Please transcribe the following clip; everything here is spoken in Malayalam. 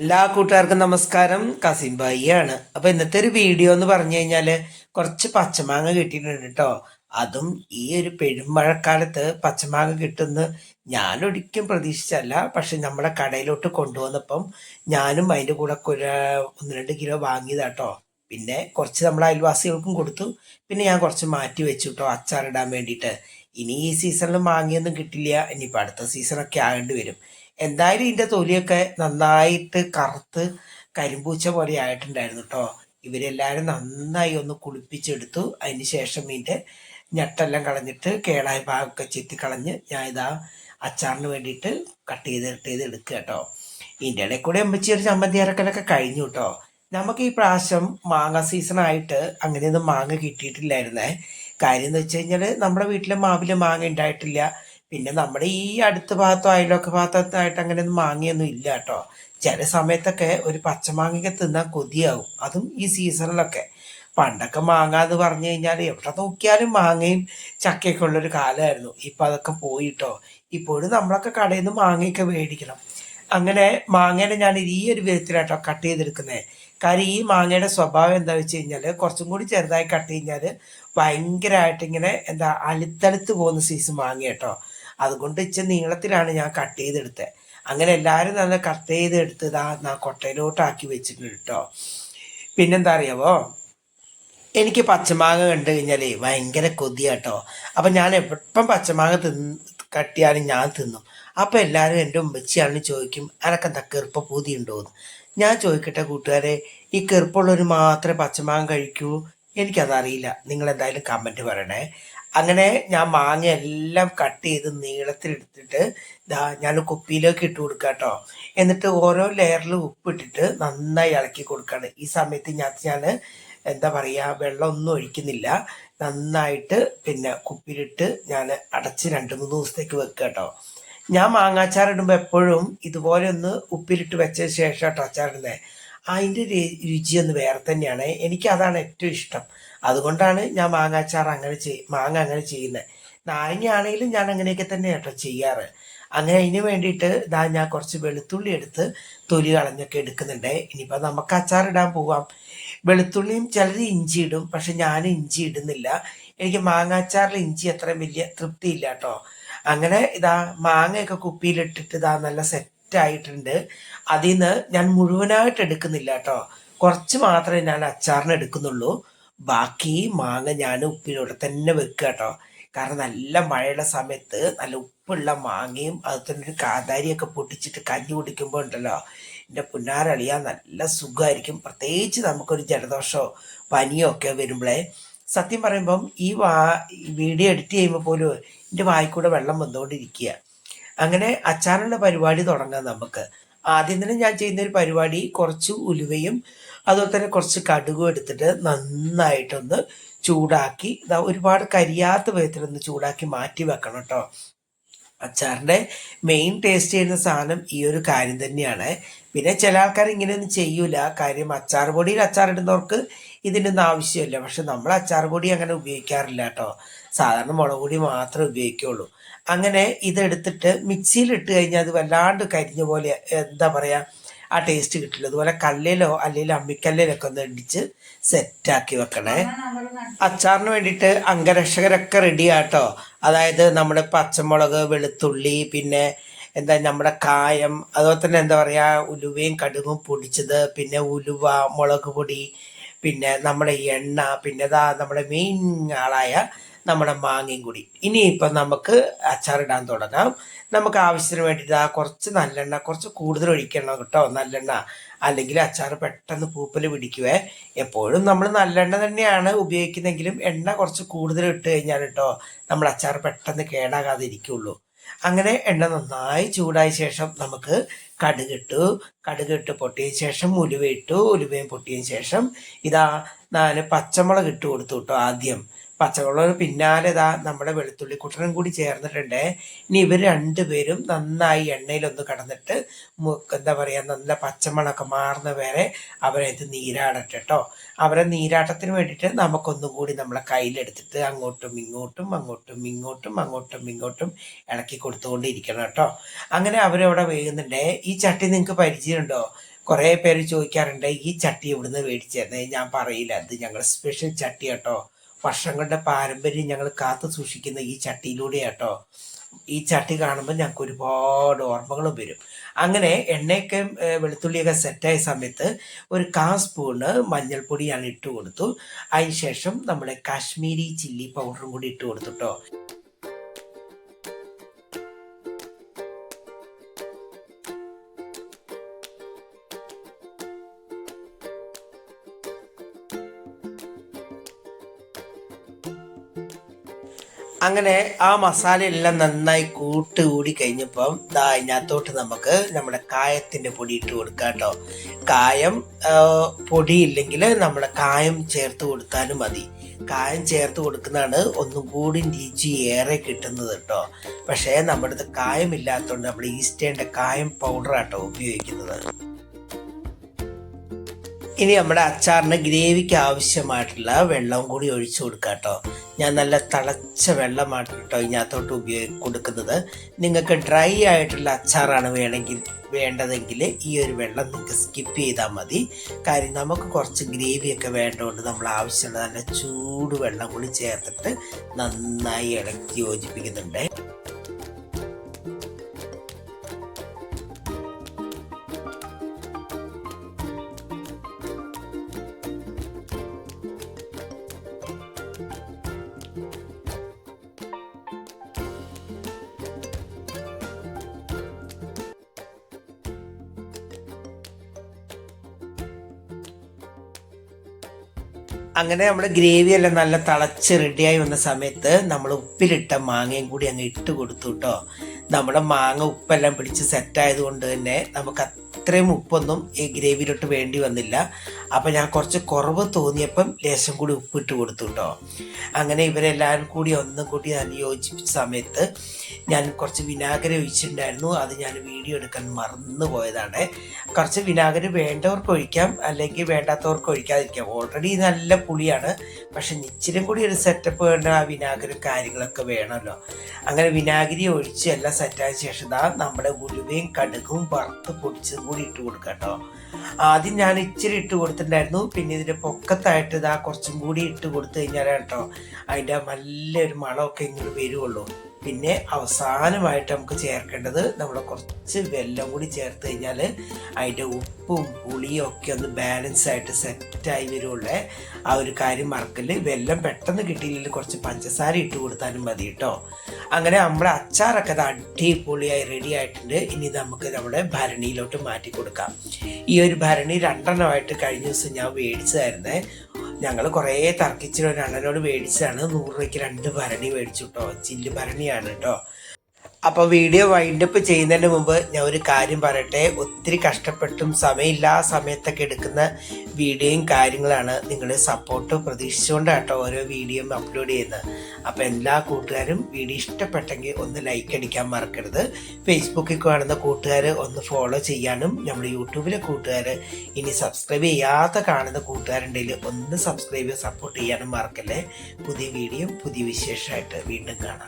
എല്ലാ കൂട്ടുകാർക്കും നമസ്കാരം. കസിൻ ബായിയാണ് അപ്പൊ ഇന്നത്തെ ഒരു വീഡിയോ എന്ന് പറഞ്ഞു കഴിഞ്ഞാൽ കുറച്ച് പച്ചമാങ്ങ കിട്ടിയിട്ടുണ്ട് കേട്ടോ. അതും ഈ ഒരു പെരുമഴക്കാലത്ത് പച്ചമാങ്ങ കിട്ടുന്ന ഞാൻ ഒരിക്കലും പ്രതീക്ഷിച്ചല്ല പക്ഷെ നമ്മുടെ കടയിലോട്ട് കൊണ്ടുവന്നപ്പം ഞാനും അതിന്റെ കൂടെ ഒന്ന് രണ്ട് കിലോ വാങ്ങിയതാട്ടോ പിന്നെ കുറച്ച് നമ്മുടെ അയൽവാസികൾക്കും കൊടുത്തു. പിന്നെ ഞാൻ കുറച്ച് മാറ്റി വെച്ചു കേട്ടോ അച്ചാറിടാൻ വേണ്ടിയിട്ട്. ഇനി ഈ സീസണിൽ മാങ്ങിയൊന്നും കിട്ടില്ല. ഇനിയിപ്പോൾ അടുത്ത സീസണൊക്കെ ആകേണ്ടി വരും. എന്തായാലും ഇതിന്റെ തൊലിയൊക്കെ നന്നായിട്ട് കറുത്ത് കരിമ്പൂച്ച പോലെ ആയിട്ടുണ്ടായിരുന്നു കേട്ടോ ഇവരെല്ലാവരും നന്നായി ഒന്ന് കുളിപ്പിച്ചെടുത്തു. അതിന് ശേഷം ഇതിന്റെ ഞെട്ടെല്ലാം കളഞ്ഞിട്ട് കേടായ ഭാഗമൊക്കെ ചെത്തി കളഞ്ഞ് ഞാൻ ഇതാ അച്ചാറിന് വേണ്ടിയിട്ട് കട്ട് ചെയ്ത് കട്ട് ചെയ്ത് എടുക്കുക കേട്ടോ ഇതിന്റെ ഇടയിൽ കൂടെ അമ്മച്ചി ഒരു ചമ്മന്തി അരക്കലൊക്കെ കഴിഞ്ഞു കേട്ടോ നമുക്ക് ഈ പ്രാവശ്യം മാങ്ങ സീസൺ ആയിട്ട് അങ്ങനെയൊന്നും മാങ്ങ കിട്ടിയിട്ടില്ലായിരുന്നേ. കാര്യം എന്ന് വെച്ച് കഴിഞ്ഞാൽ നമ്മുടെ വീട്ടിലെ മാവിൽ മാങ്ങ ഉണ്ടായിട്ടില്ല. പിന്നെ നമ്മുടെ ഈ അടുത്ത ഭാഗത്തോ അയലൊക്കെ ഭാഗത്തായിട്ട് അങ്ങനെയൊന്നും മാങ്ങയൊന്നും ഇല്ല കേട്ടോ. ചില സമയത്തൊക്കെ ഒരു പച്ചമാങ്ങയൊക്കെ തിന്നാൻ കൊതിയാവും. അതും ഈ സീസണിലൊക്കെ. പണ്ടൊക്കെ മാങ്ങ എന്ന് പറഞ്ഞു കഴിഞ്ഞാൽ എവിടെ നോക്കിയാലും മാങ്ങയും ചക്കയൊക്കെ ഉള്ളൊരു കാലമായിരുന്നു ഇപ്പം അതൊക്കെ പോയിട്ടോ ഇപ്പോഴും നമ്മളൊക്കെ കടയിൽ നിന്ന് മാങ്ങയൊക്കെ മേടിക്കണം. അങ്ങനെ മാങ്ങേനെ ഞാൻ ഈ ഒരു വിധത്തിലാട്ടോ കട്ട് ചെയ്തെടുക്കുന്നത് കാര്യം ഈ മാങ്ങയുടെ സ്വഭാവം എന്താ വെച്ച് കഴിഞ്ഞാൽ കുറച്ചും കൂടി ചെറുതായി കട്ട് കഴിഞ്ഞാൽ ഭയങ്കരമായിട്ട് ഇങ്ങനെ എന്താ അലുത്തലുത്ത് പോകുന്ന സീസൺ മാങ്ങ കേട്ടോ അതുകൊണ്ട് ഇച്ച നീളത്തിലാണ് ഞാൻ കട്ട് ചെയ്തെടുത്തത്. അങ്ങനെ എല്ലാവരും നല്ല കട്ട് ചെയ്തെടുത്ത് ഇതാ ഞാൻ കൊട്ടയിലോട്ടാക്കി വെച്ചിട്ടുണ്ട് കേട്ടോ പിന്നെന്താ അറിയാവോ? എനിക്ക് പച്ചമാങ്ങ കണ്ടു കഴിഞ്ഞാലേ ഭയങ്കര കൊതിയാട്ടോ അപ്പം ഞാൻ എപ്പം പച്ചമാങ്ങ തിന്ന് കട്ടിയാലും ഞാൻ തിന്നും. അപ്പം എല്ലാവരും എന്റെ ഉമ്മച്ചിയാണ് ചോദിക്കും അനക്കെന്താ കെറുപ്പ പൂതി ഉണ്ടോയെന്ന് ഞാൻ ചോദിക്കട്ടെ കൂട്ടുകാരെ ഈ കെറുപ്പുള്ളവർ മാത്രമേ പച്ചമാങ്ങ കഴിക്കൂ? എനിക്കതറിയില്ല. നിങ്ങൾ എന്തായാലും കമന്റ് പറയണേ. അങ്ങനെ ഞാൻ മാങ്ങ എല്ലാം കട്ട് ചെയ്ത് നീളത്തിൽ എടുത്തിട്ട് ഇതാ ഞാൻ കുപ്പിയിലേക്ക് ഇട്ട് കൊടുക്കുക കേട്ടോ എന്നിട്ട് ഓരോ ലെയറിൽ ഉപ്പിട്ടിട്ട് നന്നായി ഇളക്കി കൊടുക്കുകയാണ് ഈ സമയത്ത് ഞാൻ ഞാൻ എന്താ പറയുക വെള്ളമൊന്നും ഒഴിക്കുന്നില്ല. നന്നായിട്ട് പിന്നെ കുപ്പിയിലിട്ട് ഞാൻ അടച്ച് രണ്ട് മൂന്ന് ദിവസത്തേക്ക് വെക്കുക കേട്ടോ ഞാൻ മാങ്ങാച്ചാർ ഇടുമ്പോൾ എപ്പോഴും ഇതുപോലെ ഒന്ന് ഉപ്പിലിട്ട് വെച്ച ശേഷം കേട്ടോ അച്ചാറിടുന്നത് അതിന്റെ രുചി ഒന്ന് വേറെ തന്നെയാണ്. എനിക്ക് അതാണ് ഏറ്റവും ഇഷ്ടം. അതുകൊണ്ടാണ് ഞാൻ മാങ്ങാച്ചാർ അങ്ങനെ ചെയ് മാങ്ങ അങ്ങനെ ചെയ്യുന്നത് നാരങ്ങയാണെങ്കിലും ഞാൻ അങ്ങനെയൊക്കെ തന്നെ കേട്ടോ ചെയ്യാറ്. അങ്ങനെ അതിന് വേണ്ടിയിട്ട് ഇതാ ഞാൻ കുറച്ച് വെളുത്തുള്ളി എടുത്ത് തൊലി കളഞ്ഞൊക്കെ എടുക്കുന്നുണ്ട്. ഇനിയിപ്പോൾ നമുക്ക് അച്ചാർ ഇടാൻ പോവാം. വെളുത്തുള്ളിയും ചിലർ ഇഞ്ചി ഇടും പക്ഷെ ഞാൻ ഇഞ്ചി ഇടുന്നില്ല. എനിക്ക് മാങ്ങാച്ചാറിൽ ഇഞ്ചി അത്ര വലിയ തൃപ്തിയില്ല കേട്ടോ. അങ്ങനെ ഇതാ മാങ്ങയൊക്കെ കുപ്പിയിലിട്ടിട്ട് ഇതാ നല്ല സെറ്റായിട്ടുണ്ട് അതിൽ നിന്ന് ഞാൻ മുഴുവനായിട്ട് എടുക്കുന്നില്ല കേട്ടോ. കുറച്ച് മാത്രമേ ഞാൻ അച്ചാറിന് എടുക്കുന്നുള്ളൂ. ബാക്കി മാങ്ങ ഞാൻ ഉപ്പിലൂടെ തന്നെ വെക്കുക കേട്ടോ. കാരണം നല്ല മഴയുള്ള സമയത്ത് നല്ല ഉപ്പുള്ള മാങ്ങയും അത് തന്നെ ഒരു കാതാരിയൊക്കെ പൊട്ടിച്ചിട്ട് കഞ്ഞി കുടിക്കുമ്പോൾ ഉണ്ടല്ലോ. എന്റെ പുന്നാരളിയാൻ നല്ല സുഖമായിരിക്കും. പ്രത്യേകിച്ച് നമുക്കൊരു ജലദോഷമോ പനിയോ ഒക്കെ വരുമ്പോഴേ സത്യം പറയുമ്പം ഈ വാ വീഡിയോ എഡിറ്റ് ചെയ്യുമ്പോൾ പോലും എന്റെ വായിക്കൂടെ വെള്ളം വന്നുകൊണ്ടിരിക്കുക. അങ്ങനെ അച്ചാറിന്റെ പരിപാടി തുടങ്ങാം നമുക്ക്. ആദ്യം തന്നെ ഞാൻ ചെയ്യുന്ന ഒരു പരിപാടി കുറച്ച് ഉലുവയും അതുപോലെ തന്നെ കുറച്ച് കടുകും എടുത്തിട്ട് നന്നായിട്ടൊന്ന് ചൂടാക്കി ഒരുപാട് കരിയാത്ത വിധത്തിലൊന്ന് ചൂടാക്കി മാറ്റി വെക്കണം കേട്ടോ അച്ചാറിന്റെ മെയിൻ ടേസ്റ്റ് ചെയ്യുന്ന സാധനം ഈ ഒരു കാര്യം തന്നെയാണ്. പിന്നെ ചില ആൾക്കാർ ഇങ്ങനെയൊന്നും ചെയ്യൂല. കാര്യം അച്ചാർ പൊടിയിൽ അച്ചാറിടുന്നവർക്ക് ഇതിനൊന്നും ആവശ്യമില്ല. പക്ഷെ നമ്മൾ അച്ചാർ പൊടി അങ്ങനെ ഉപയോഗിക്കാറില്ല കേട്ടോ. സാധാരണ മുളക് പൊടി മാത്രമേ ഉപയോഗിക്കുള്ളൂ. അങ്ങനെ ഇതെടുത്തിട്ട് മിക്സിയിൽ ഇട്ട് കഴിഞ്ഞാൽ അത് വല്ലാണ്ട് കരിഞ്ഞ പോലെ എന്താ പറയുക ആ ടേസ്റ്റ് കിട്ടില്ല. അതുപോലെ കല്ലിലോ അല്ലെങ്കിൽ അമ്മിക്കല്ലിലൊക്കെ ഒന്ന് ഇടിച്ച് സെറ്റാക്കി വെക്കണേ. അച്ചാറിന് വേണ്ടിയിട്ട് അംഗരക്ഷകരൊക്കെ റെഡി ആട്ടോ. അതായത് നമ്മുടെ പച്ചമുളക് വെളുത്തുള്ളി പിന്നെ എന്താ നമ്മുടെ കായം അതുപോലെ തന്നെ എന്താ പറയുക ഉലുവയും കടുകും പൊടിച്ചത് പിന്നെ ഉലുവ മുളക് പൊടി പിന്നെ നമ്മുടെ എണ്ണ പിന്നെ ഇതാ നമ്മുടെ മെയിൻ ആളായ നമ്മുടെ മാങ്ങയും കൂടി. ഇനിയിപ്പം നമുക്ക് അച്ചാറിടാൻ തുടങ്ങാം. നമുക്ക് ആവശ്യത്തിന് വേണ്ടിയിട്ട് ആ കുറച്ച് നല്ലെണ്ണ കുറച്ച് കൂടുതൽ ഒഴിക്കണം കേട്ടോ. നല്ലെണ്ണ. അല്ലെങ്കിൽ അച്ചാർ പെട്ടെന്ന് പൂപ്പൽ പിടിക്കുവേ. എപ്പോഴും നമ്മൾ നല്ലെണ്ണ തന്നെയാണ് ഉപയോഗിക്കുന്നതെങ്കിലും എണ്ണ കുറച്ച് കൂടുതൽ ഇട്ട് കഴിഞ്ഞാൽ കേട്ടോ നമ്മൾ അച്ചാർ പെട്ടെന്ന് കേടാകാതിരിക്കുള്ളൂ. അങ്ങനെ എണ്ണ നന്നായി ചൂടായ ശേഷം നമുക്ക് കടുകിട്ടു കടുകിട്ട് പൊട്ടിയ ശേഷം ഉലുവ ഇട്ടു. ഉലുവയും പൊട്ടിയ ശേഷം ഇതാ നാല് പച്ചമുളക് ഇട്ട് കൊടുത്തു കേട്ടോ ആദ്യം. പച്ചമുളക് പിന്നാലെ ഇതാ നമ്മുടെ വെളുത്തുള്ളി കുട്ടനും കൂടി ചേർന്നിട്ടുണ്ട്. ഇനി ഇവർ രണ്ടുപേരും നന്നായി എണ്ണയിലൊന്ന് കടന്നിട്ട് എന്താ പറയുക നല്ല പച്ചമണമൊക്കെ മാറുന്ന വരെ അവരെ ഇത് നീരാടട്ടെ കേട്ടോ അവരെ നീരാട്ടത്തിന് വേണ്ടിയിട്ട് നമുക്കൊന്നും കൂടി നമ്മളെ കയ്യിലെടുത്തിട്ട് അങ്ങോട്ടും ഇങ്ങോട്ടും അങ്ങോട്ടും ഇങ്ങോട്ടും അങ്ങോട്ടും ഇങ്ങോട്ടും ഇളക്കി കൊടുത്തുകൊണ്ടിരിക്കണം കേട്ടോ അങ്ങനെ അവരവിടെ വേകുന്നുണ്ട്. ഈ ചട്ടി നിങ്ങൾക്ക് പരിചയമുണ്ടോ? കുറേ പേര് ചോദിക്കാറുണ്ട് ഈ ചട്ടി ഇവിടുന്ന് മേടിച്ചത് ഞാൻ പറയില്ല. അത് ഞങ്ങളുടെ സ്പെഷ്യൽ ചട്ടി കേട്ടോ വർഷങ്ങളുടെ പാരമ്പര്യം ഞങ്ങൾ കാത്തു സൂക്ഷിക്കുന്ന ഈ ചട്ടിയിലൂടെ കേട്ടോ ഈ ചട്ടി കാണുമ്പോൾ ഞങ്ങൾക്ക് ഒരുപാട് ഓർമ്മകൾ വരും. അങ്ങനെ എണ്ണയൊക്കെ വെളുത്തുള്ളിയൊക്കെ സെറ്റായ സമയത്ത് ഒരു കാ സ്പൂണ് മഞ്ഞൾപ്പൊടിയാണ് ഇട്ട് കൊടുത്തു. അതിന് ശേഷം നമ്മുടെ കാശ്മീരി ചില്ലി പൗഡറും കൂടി ഇട്ട് കൊടുത്തു കേട്ടോ അങ്ങനെ ആ മസാല എല്ലാം നന്നായി കൂട്ട് കൂടി കഴിഞ്ഞപ്പം ദാ അതിനകത്തോട്ട് നമുക്ക് നമ്മുടെ കായത്തിന്റെ പൊടി ഇട്ട് കൊടുക്കാം കേട്ടോ. കായം പൊടി പൊടിയില്ലെങ്കിൽ നമ്മുടെ കായം ചേർത്ത് കൊടുത്താലും മതി. കായം ചേർത്ത് കൊടുക്കുന്നതാണ് ഒന്നും കൂടി രുചി ഏറെ കിട്ടുന്നത് കേട്ടോ. പക്ഷേ നമ്മുടെ കായം ഇല്ലാത്തതുകൊണ്ട് നമ്മൾ ഈസ്റ്റേന്റെ കായം പൗഡർ ആട്ടോ ഉപയോഗിക്കുന്നത്. ഇനി നമ്മുടെ അച്ചാറിന് ഗ്രേവിക്ക് ആവശ്യമായിട്ടുള്ള വെള്ളം കൂടി ഒഴിച്ചു കൊടുക്കാം കേട്ടോ. ഞാൻ നല്ല തിളച്ച വെള്ളമാണ് കേട്ടോ ഇതിനകത്തോട്ട് ഉപയോഗി കൊടുക്കുന്നത്. നിങ്ങൾക്ക് ഡ്രൈ ആയിട്ടുള്ള അച്ചാറാണ് വേണമെങ്കിൽ വേണ്ടതെങ്കിൽ ഈ ഒരു വെള്ളം നിങ്ങൾക്ക് സ്കിപ്പ് ചെയ്താൽ മതി. കാര്യം നമുക്ക് കുറച്ച് ഗ്രേവിയൊക്കെ വേണ്ടതുകൊണ്ട് നമ്മൾ ആവശ്യമുള്ള നല്ല ചൂട് വെള്ളം കൂടി ചേർത്തിട്ട് നന്നായി ഇളക്കി യോജിപ്പിക്കുന്നുണ്ട്. അങ്ങനെ നമ്മുടെ ഗ്രേവി എല്ലാം നല്ല തിളച്ച് റെഡിയായി വന്ന സമയത്ത് നമ്മൾ ഉപ്പിലിട്ട മാങ്ങയും കൂടി അങ്ങ് ഇട്ട് കൊടുത്തു കേട്ടോ നമ്മുടെ മാങ്ങ ഉപ്പെല്ലാം പിടിച്ച് സെറ്റായത് കൊണ്ട് തന്നെ നമുക്ക് അത്രയും ഉപ്പൊന്നും ഈ ഗ്രേവിയിലോട്ട് വേണ്ടി വന്നില്ല. അപ്പം ഞാൻ കുറച്ച് കുറവ് തോന്നിയപ്പം ലേശം കൂടി ഉപ്പിട്ട് കൊടുത്തു കേട്ടോ അങ്ങനെ ഇവരെല്ലാവരും കൂടി ഒന്നും കൂടി ഞാൻ യോജിപ്പിച്ച സമയത്ത് ഞാൻ കുറച്ച് വിനാഗിരി ഒഴിച്ചിട്ടുണ്ടായിരുന്നു. അത് ഞാൻ വീഡിയോ എടുക്കാൻ മറന്നു പോയതാണ്. കുറച്ച് വിനാഗിരി വേണ്ടവർക്ക് ഒഴിക്കാം അല്ലെങ്കിൽ വേണ്ടാത്തവർക്ക് ഒഴിക്കാതിരിക്കാം. ഓൾറെഡി നല്ല പുളിയാണ്. പക്ഷെ ഇച്ചിരി കൂടി ഒരു സെറ്റപ്പ് വേണ്ട ആ വിനാഗിരി കാര്യങ്ങളൊക്കെ വേണമല്ലോ. അങ്ങനെ വിനാഗിരി ഒഴിച്ച് എല്ലാം സെറ്റായ ശേഷം ദാ നമ്മുടെ ഉലുവയും കടുകും വറുത്ത് പൊടിച്ചതും കൂടി ഇട്ട് കൊടുക്കാം കേട്ടോ. ആദ്യം ഞാൻ ഇച്ചിരി ഇട്ട് കൊടുത്തിട്ടുണ്ടായിരുന്നു. പിന്നെ ഇതിന്റെ പൊക്കത്തായിട്ട് ഇതാ കുറച്ചും കൂടി ഇട്ട് കൊടുത്തു കഴിഞ്ഞാൽ കേട്ടോ അതിന്റെ നല്ലൊരു മണമൊക്കെ ഇങ്ങോട്ട് വരുവുള്ളൂ. പിന്നെ അവസാനമായിട്ട് നമുക്ക് ചേർക്കേണ്ടത് നമ്മൾ കുറച്ച് വെല്ലം കൂടി ചേർത്ത് കഴിഞ്ഞാൽ അതിന്റെ ഉപ്പും പുളിയും ഒക്കെ ഒന്ന് ബാലൻസ് ആയിട്ട് സെറ്റായി വരുള്ളേ. ആ ഒരു കാര്യം മറക്കൽ വെല്ലം പെട്ടെന്ന് കിട്ടിയില്ലെങ്കിൽ കുറച്ച് പഞ്ചസാര ഇട്ട് കൊടുത്താലും മതി കേട്ടോ. അങ്ങനെ നമ്മുടെ അച്ചാറൊക്കെ അത് അടിപൊളിയായി റെഡി ആയിട്ടുണ്ട്. ഇനി നമുക്ക് നമ്മുടെ ഭരണിയിലോട്ട് മാറ്റി കൊടുക്കാം. ഈ ഒരു ഭരണി രണ്ടെണ്ണമായിട്ട് കഴിഞ്ഞ ദിവസം ഞാൻ മേടിച്ചതായിരുന്നേ. ഞങ്ങൾ കുറേ തർക്കിച്ചിട്ട് ഒരു അണ്ണനോട് മേടിച്ചതാണ്. നൂറ് രൂപയ്ക്ക് രണ്ട് ഭരണി മേടിച്ചു കേട്ടോ ചില്ല് ഭരണിയാണ് കേട്ടോ അപ്പോൾ വീഡിയോ വൈൻഡപ്പ് ചെയ്യുന്നതിന് മുമ്പ് ഞാൻ ഒരു കാര്യം പറയട്ടെ? ഒത്തിരി കഷ്ടപ്പെട്ടും സമയമില്ലാ സമയത്തൊക്കെ എടുക്കുന്ന വീഡിയോയും കാര്യങ്ങളാണ് നിങ്ങളുടെ സപ്പോർട്ട് പ്രതീക്ഷിച്ചുകൊണ്ടാണ് കേട്ടോ ഓരോ വീഡിയോയും അപ്ലോഡ് ചെയ്യുന്നത്. അപ്പോൾ എല്ലാ കൂട്ടുകാരും വീഡിയോ ഇഷ്ടപ്പെട്ടെങ്കിൽ ഒന്ന് ലൈക്ക് അടിക്കാൻ മറക്കരുത്. ഫേസ്ബുക്കിൽ കാണുന്ന കൂട്ടുകാർ ഒന്ന് ഫോളോ ചെയ്യാനും നമ്മുടെ യൂട്യൂബിലെ കൂട്ടുകാർ ഇനി സബ്സ്ക്രൈബ് ചെയ്യാതെ കാണുന്ന കൂട്ടുകാരുണ്ടെങ്കിൽ ഒന്ന് സബ്സ്ക്രൈബ് സപ്പോർട്ട് ചെയ്യാനും മറക്കല്ലേ? പുതിയ വീഡിയോ പുതിയ വിശേഷമായിട്ട് വീണ്ടും കാണാം.